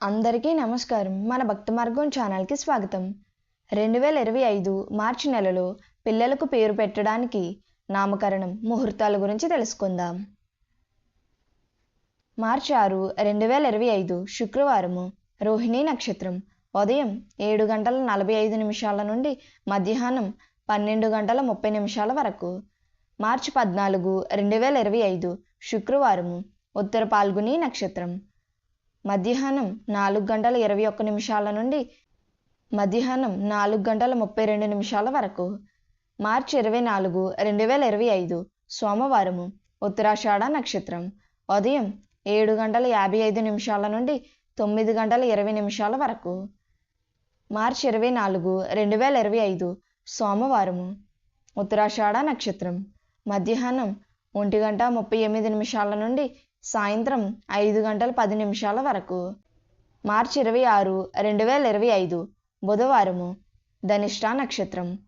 అందరికీ నమస్కారం. మన భక్తి మార్గం ఛానల్కి స్వాగతం. రెండు వేల ఇరవై ఐదు మార్చి నెలలో పిల్లలకు పేరు పెట్టడానికి నామకరణం ముహూర్తాల గురించి తెలుసుకుందాం. మార్చి ఆరు రెండు వేల ఇరవై ఐదు శుక్రవారము రోహిణీ నక్షత్రం. ఉదయం ఏడు గంటల నలభై ఐదు నిమిషాల నుండి మధ్యాహ్నం పన్నెండు గంటల ముప్పై నిమిషాల వరకు. మార్చి పద్నాలుగు రెండు వేల ఇరవై ఐదు శుక్రవారము ఉత్తర పాల్గుని నక్షత్రం. మధ్యాహ్నం నాలుగు గంటల ఇరవై ఒక్క నిమిషాల నుండి మధ్యాహ్నం నాలుగు గంటల ముప్పై రెండు నిమిషాల వరకు. మార్చి ఇరవై నాలుగు రెండు వేల ఇరవై ఐదు సోమవారము ఉత్తరాషాఢ నక్షత్రం. ఉదయం ఏడు గంటల యాభై ఐదు నిమిషాల నుండి తొమ్మిది గంటల ఇరవై నిమిషాల వరకు. మార్చి ఇరవై నాలుగు రెండు వేల ఇరవై ఐదు సోమవారము ఉత్తరాషాఢ నక్షత్రం. మధ్యాహ్నం ఒంటి గంట ముప్పై ఎనిమిది నిమిషాల నుండి సాయంత్రం ఐదు గంటల పది నిమిషాల వరకు. మార్చి ఇరవై ఆరు రెండు వేల ఇరవై ఐదు. బుధవారము ధనిష్టా నక్షత్రం.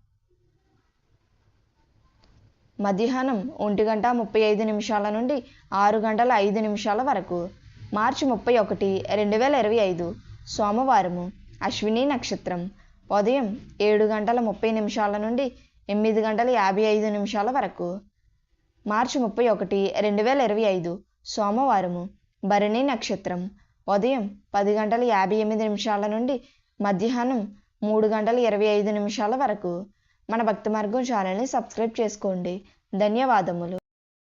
మధ్యాహ్నం ఒంటి గంట ముప్పై ఐదు నిమిషాల నుండి ఆరు గంటల ఐదు నిమిషాల వరకు. మార్చి ముప్పై ఒకటి రెండు వేల ఇరవై ఐదు. సోమవారము అశ్విని నక్షత్రం. ఉదయం ఏడు గంటల ముప్పై నిమిషాల నుండి ఎనిమిది గంటల యాభై ఐదు నిమిషాల వరకు. మార్చి ముప్పై ఒకటి రెండు వేల ఇరవై ఐదు. సోమవారము భరణి నక్షత్రం ఉదయం పది గంటల యాభై ఎనిమిది నిమిషాల నుండి మధ్యాహ్నం మూడు గంటల ఇరవై ఐదు నిమిషాల వరకు. మన భక్తి మార్గం ఛానల్ని సబ్స్క్రైబ్ చేసుకోండి. ధన్యవాదములు.